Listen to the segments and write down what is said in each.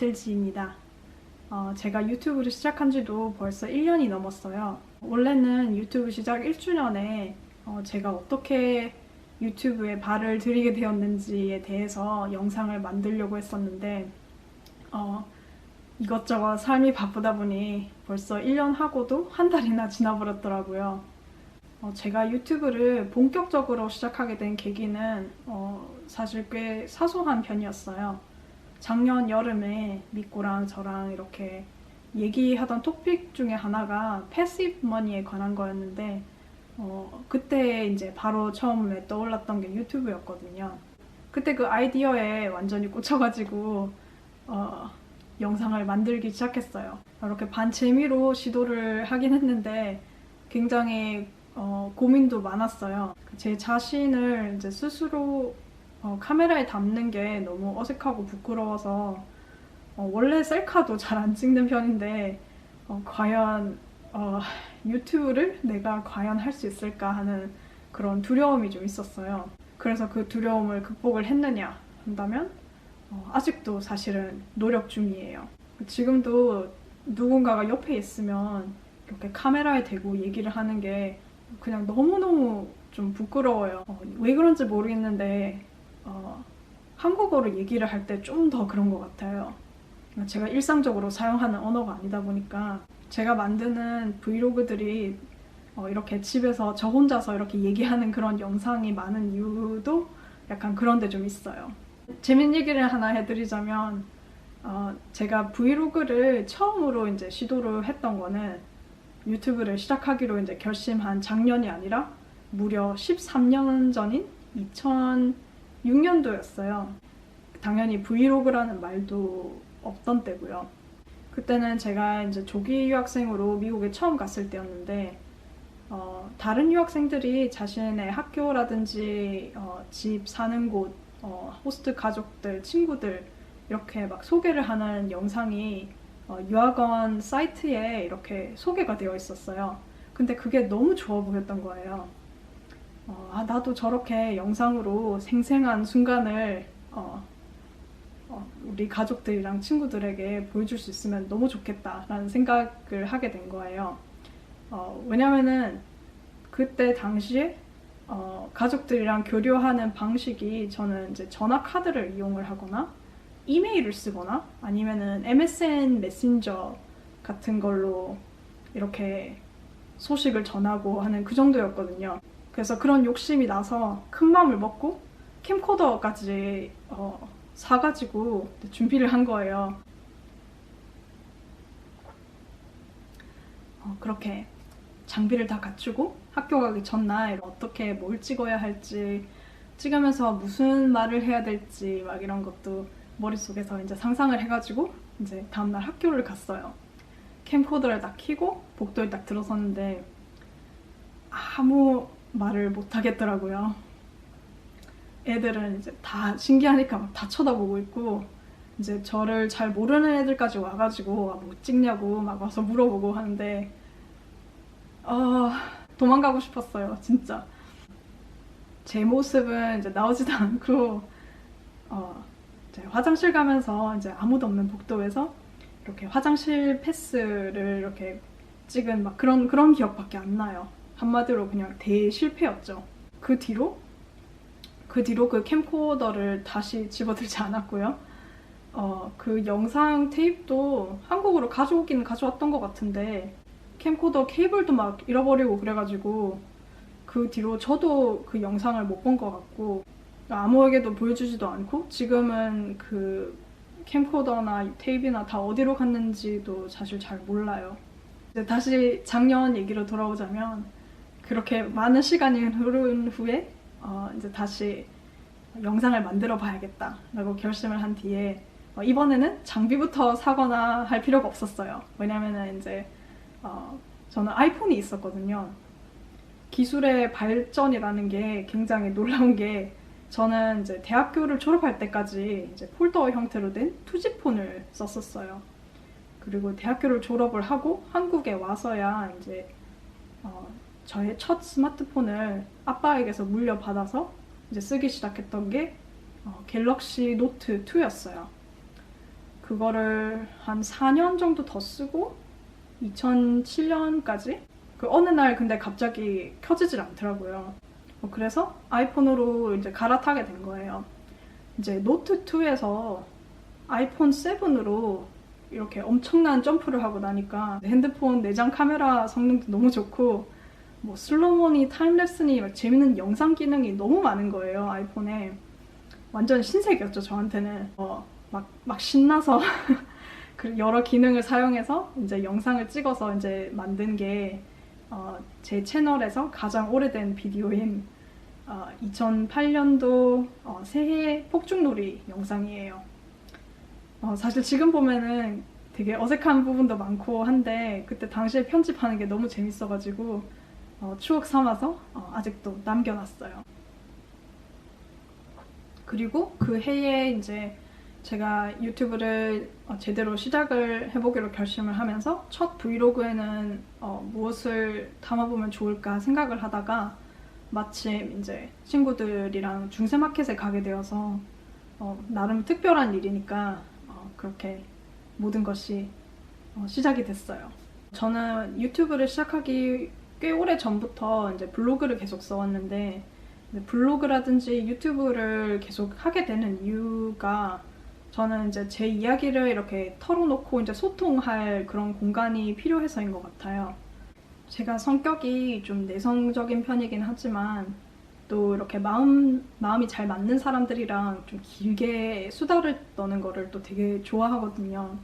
리틀지입니다. 어, 제가 유튜브를 시작한 지도 벌써 1년이 넘었어요. 원래는 유튜브 시작 1주년에 어, 제가 어떻게 유튜브에 발을 들이게 되었는지에 대해서 영상을 만들려고 했었는데 어, 이것저것 삶이 바쁘다 보니 벌써 1년 하고도 한 달이나 지나버렸더라고요. 어, 제가 유튜브를 본격적으로 시작하게 된 계기는 어, 사실 꽤 사소한 편이었어요. 작년 여름에 미꼬랑 저랑 이렇게 얘기하던 토픽 중에 하나가 패시브 머니에 관한 거였는데 어, 그때 이제 바로 처음에 떠올랐던 게 유튜브였거든요. 그때 그 아이디어에 완전히 꽂혀가지고 어, 영상을 만들기 시작했어요. 이렇게 반 재미로 시도를 하긴 했는데 굉장히 어, 고민도 많았어요. 제 자신을 이제 스스로 어, 카메라에 담는 게 너무 어색하고 부끄러워서 어, 원래 셀카도 잘 안 찍는 편인데 어, 과연 어, 유튜브를 내가 과연 할 수 있을까 하는 그런 두려움이 좀 있었어요. 그래서 그 두려움을 극복을 했느냐 한다면 어, 아직도 사실은 노력 중이에요. 지금도 누군가가 옆에 있으면 이렇게 카메라에 대고 얘기를 하는 게 그냥 너무너무 좀 부끄러워요. 어, 왜 그런지 모르겠는데 어, 한국어로 얘기를 할 때 좀 더 그런 것 같아요. 제가 일상적으로 사용하는 언어가 아니다 보니까 제가 만드는 브이로그들이 어, 이렇게 집에서 저 혼자서 이렇게 얘기하는 그런 영상이 많은 이유도 약간 그런 데 좀 있어요. 재밌는 얘기를 하나 해드리자면 어, 제가 브이로그를 처음으로 이제 시도를 했던 거는 유튜브를 시작하기로 이제 결심한 작년이 아니라 무려 13년 전인 2006년도였어요. 당연히 브이로그라는 말도 없던 때고요. 그때는 제가 이제 조기 유학생으로 미국에 처음 갔을 때였는데 어, 다른 유학생들이 자신의 학교라든지 어, 집 사는 곳, 어, 호스트 가족들, 친구들 이렇게 막 소개를 하는 영상이 어, 유학원 사이트에 이렇게 소개가 되어 있었어요. 근데 그게 너무 좋아 보였던 거예요. 어, 아, 나도 저렇게 영상으로 생생한 순간을 어, 어, 우리 가족들이랑 친구들에게 보여줄 수 있으면 너무 좋겠다라는 생각을 하게 된 거예요. 어, 왜냐면은 그때 당시에 어, 가족들이랑 교류하는 방식이 저는 이제 전화 카드를 이용을 하거나 이메일을 쓰거나 아니면은 MSN 메신저 같은 걸로 이렇게 소식을 전하고 하는 그 정도였거든요. 그래서 그런 욕심이 나서 큰 마음을 먹고 캠코더까지 어, 사가지고 준비를 한 거예요. 어, 그렇게 장비를 다 갖추고 학교 가기 전날 어떻게 뭘 찍어야 할지 찍으면서 무슨 말을 해야 될지 막 이런 것도 머릿속에서 이제 상상을 해가지고 이제 다음날 학교를 갔어요. 캠코더를 딱 켜고 복도에 딱 들어섰는데 아무 말을 못 하겠더라고요. 애들은 이제 다 신기하니까 막 다 쳐다보고 있고 이제 저를 잘 모르는 애들까지 와가지고 아, 뭐 찍냐고 막 와서 물어보고 하는데 어, 도망가고 싶었어요 진짜 제 모습은 이제 나오지도 않고 어, 이제 화장실 가면서 이제 아무도 없는 복도에서 이렇게 화장실 패스를 이렇게 찍은 막 그런 그런 기억밖에 안 나요 한마디로 그냥 대실패였죠 그 뒤로 그 뒤로 그 캠코더를 다시 집어들지 않았고요. 어, 그 영상 테이프도 한국으로 가져오긴 가져왔던 것 같은데 캠코더 케이블도 막 잃어버리고 그래가지고 그 뒤로 저도 그 영상을 못 본 것 같고 아무에게도 보여주지도 않고 지금은 그 캠코더나 테이프나 다 어디로 갔는지도 사실 잘 몰라요. 다시 작년 얘기로 돌아오자면 그렇게 많은 시간이 흐른 후에 어 이제 다시 영상을 만들어 봐야겠다라고 결심을 한 뒤에 어 이번에는 장비부터 사거나 할 필요가 없었어요. 왜냐면은 이제 어 저는 아이폰이 있었거든요. 기술의 발전이라는 게 굉장히 놀라운 게 저는 이제 대학교를 졸업할 때까지 이제 폴더 형태로 된 투지폰을 썼었어요. 그리고 대학교를 졸업을 하고 한국에 와서야 이제 어, 저의 첫 스마트폰을 아빠에게서 물려받아서 이제 쓰기 시작했던 게 어, 갤럭시 노트 2였어요. 그거를 한 4년 정도 더 쓰고 2007년까지 그 어느 날 근데 갑자기 켜지질 않더라고요. 어, 그래서 아이폰으로 이제 갈아타게 된 거예요. 이제 노트 2에서 아이폰 7으로 이렇게 엄청난 점프를 하고 나니까 핸드폰 내장 카메라 성능도 너무 좋고 뭐 슬로모니 타임랩스니 막 재밌는 영상 기능이 너무 많은 거예요 아이폰에 완전 신세계였죠 저한테는 어, 막, 막 신나서 그 여러 기능을 사용해서 이제 영상을 찍어서 이제 만든 게 어, 제 채널에서 가장 오래된 비디오인 어, 2008년도 어, 새해 폭죽놀이 영상이에요. 어, 사실 지금 보면은 되게 어색한 부분도 많고 한데 그때 당시에 편집하는 게 너무 재밌어가지고 어, 추억 삼아서 어, 아직도 남겨놨어요. 그리고 그 해에 이제 제가 유튜브를 어, 제대로 시작을 해보기로 결심을 하면서 첫 브이로그에는 어, 무엇을 담아보면 좋을까 생각을 하다가 마침 이제 친구들이랑 중세마켓에 가게 되어서 어, 나름 특별한 일이니까 어, 그렇게 모든 것이 어, 시작이 됐어요. 저는 유튜브를 시작하기 꽤 오래 전부터 이제 블로그를 계속 써왔는데 블로그라든지 유튜브를 계속 하게 되는 이유가 저는 이제 제 이야기를 이렇게 털어놓고 이제 소통할 그런 공간이 필요해서인 것 같아요. 제가 성격이 좀 내성적인 편이긴 하지만 또 이렇게 마음, 마음이 잘 맞는 사람들이랑 좀 길게 수다를 떠는 거를 또 되게 좋아하거든요.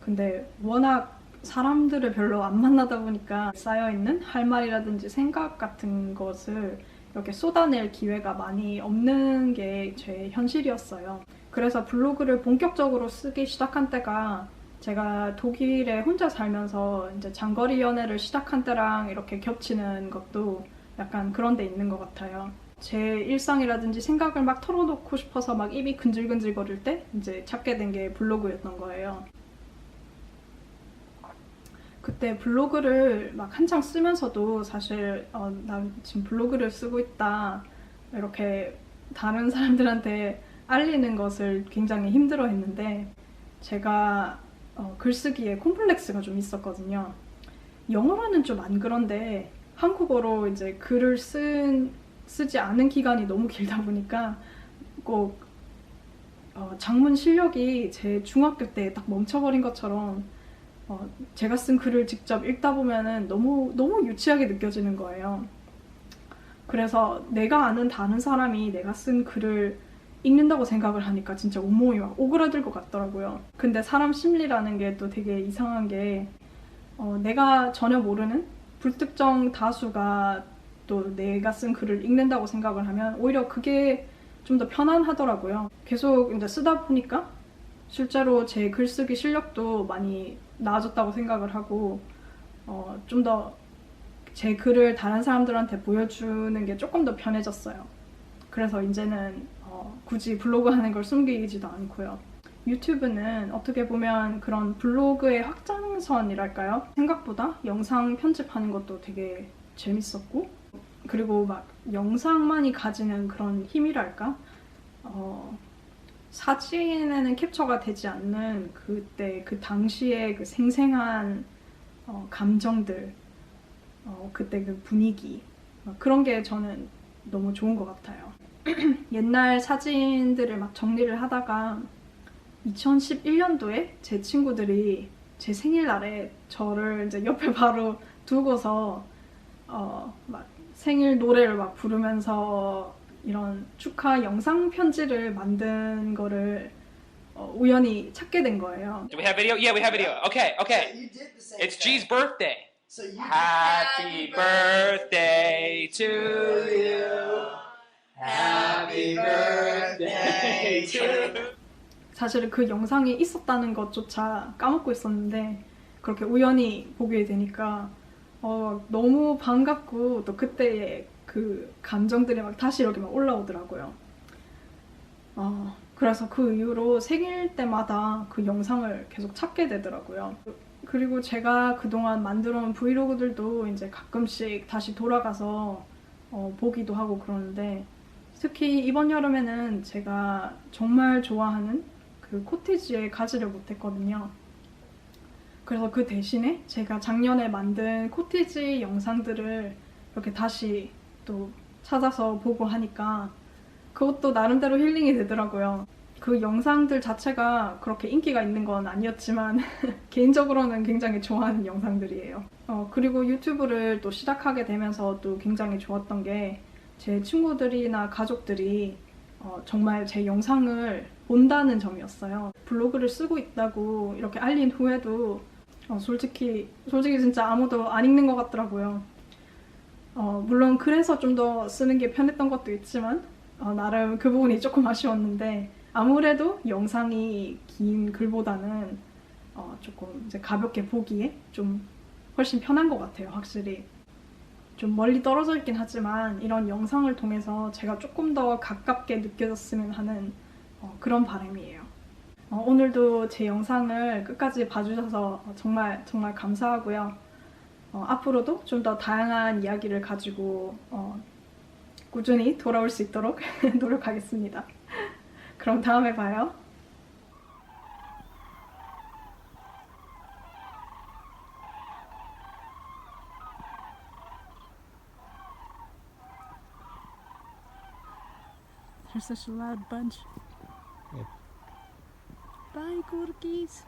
근데 워낙 사람들을 별로 안 만나다 보니까 쌓여있는 할 말이라든지 생각 같은 것을 이렇게 쏟아낼 기회가 많이 없는 게 제 현실이었어요. 그래서 블로그를 본격적으로 쓰기 시작한 때가 제가 독일에 혼자 살면서 이제 장거리 연애를 시작한 때랑 이렇게 겹치는 것도 약간 그런 데 있는 것 같아요. 제 일상이라든지 생각을 막 털어놓고 싶어서 막 입이 근질근질 거릴 때 이제 찾게 된 게 블로그였던 거예요. 그때 블로그를 막 한창 쓰면서도 사실 어, 난 지금 블로그를 쓰고 있다 이렇게 다른 사람들한테 알리는 것을 굉장히 힘들어 했는데 제가 어, 글쓰기에 콤플렉스가 좀 있었거든요. 영어로는 좀 안 그런데 한국어로 이제 글을 쓴, 쓰지 않은 기간이 너무 길다 보니까 꼭 어, 장문 실력이 제 중학교 때 딱 멈춰버린 것처럼 어, 제가 쓴 글을 직접 읽다 보면은 너무 너무 유치하게 느껴지는 거예요. 그래서 내가 아는 다른 사람이 내가 쓴 글을 읽는다고 생각을 하니까 진짜 온몸이 막 오그라들 것 같더라고요. 근데 사람 심리라는 게 또 되게 이상한 게 어, 내가 전혀 모르는 불특정 다수가 또 내가 쓴 글을 읽는다고 생각을 하면 오히려 그게 좀 더 편안하더라고요. 계속 이제 쓰다 보니까 실제로 제 글쓰기 실력도 많이 나아졌다고 생각을 하고 어, 좀 더 제 글을 다른 사람들한테 보여주는 게 조금 더 편해졌어요. 그래서 이제는 어, 굳이 블로그 하는 걸 숨기지도 않고요. 유튜브는 어떻게 보면 그런 블로그의 확장선이랄까요? 생각보다 영상 편집하는 것도 되게 재밌었고 그리고 막 영상만이 가지는 그런 힘이랄까? 어, 사진에는 캡처가 되지 않는 그때 그 당시의 그 생생한 어, 감정들, 어, 그때 그 분위기 어, 그런 게 저는 너무 좋은 것 같아요. 옛날 사진들을 막 정리를 하다가 2011년도에 제 친구들이 제 생일날에 저를 이제 옆에 바로 두고서 어, 막 생일 노래를 막 부르면서 이런 축하 영상 편지를 만든 거를 어, 우연히 찾게 된 거예요. Do we have video? Yeah, we have video. Okay, okay. You did the same It's. G's birthday. So you Happy birthday to you. Happy birthday to you. 사실은 그 영상이 있었다는 것조차 까먹고 있었는데 그렇게 우연히 보게 되니까 어, 너무 반갑고 또 그때의 그 감정들이 막 다시 이렇게 막 올라오더라고요. 어, 그래서 그 이후로 생일 때마다 그 영상을 계속 찾게 되더라고요. 그리고 제가 그동안 만들어온 브이로그들도 이제 가끔씩 다시 돌아가서 어, 보기도 하고 그러는데 특히 이번 여름에는 제가 정말 좋아하는 그 코티지에 가지를 못했거든요. 그래서 그 대신에 제가 작년에 만든 코티지 영상들을 이렇게 다시 또 찾아서 보고 하니까 그것도 나름대로 힐링이 되더라고요. 그 영상들 자체가 그렇게 인기가 있는 건 아니었지만 개인적으로는 굉장히 좋아하는 영상들이에요. 어, 그리고 유튜브를 또 시작하게 되면서 또 굉장히 좋았던 게 제 친구들이나 가족들이 어, 정말 제 영상을 본다는 점이었어요. 블로그를 쓰고 있다고 이렇게 알린 후에도 어, 솔직히 솔직히 진짜 아무도 안 읽는 것 같더라고요. 어, 물론 그래서 좀 더 쓰는 게 편했던 것도 있지만 어, 나름 그 부분이 조금 아쉬웠는데 아무래도 영상이 긴 글보다는 어, 조금 이제 가볍게 보기에 좀 훨씬 편한 것 같아요, 확실히. 좀 멀리 떨어져 있긴 하지만 이런 영상을 통해서 제가 조금 더 가깝게 느껴졌으면 하는 어, 그런 바람이에요. 어, 오늘도 제 영상을 끝까지 봐주셔서 정말 정말 감사하고요. 어, 앞으로도 좀 더 다양한 이야기를 가지고 어, 꾸준히 돌아올 수 있도록 노력하겠습니다. 그럼 다음에 봐요. They're such a loud bunch. Bye, Corgis.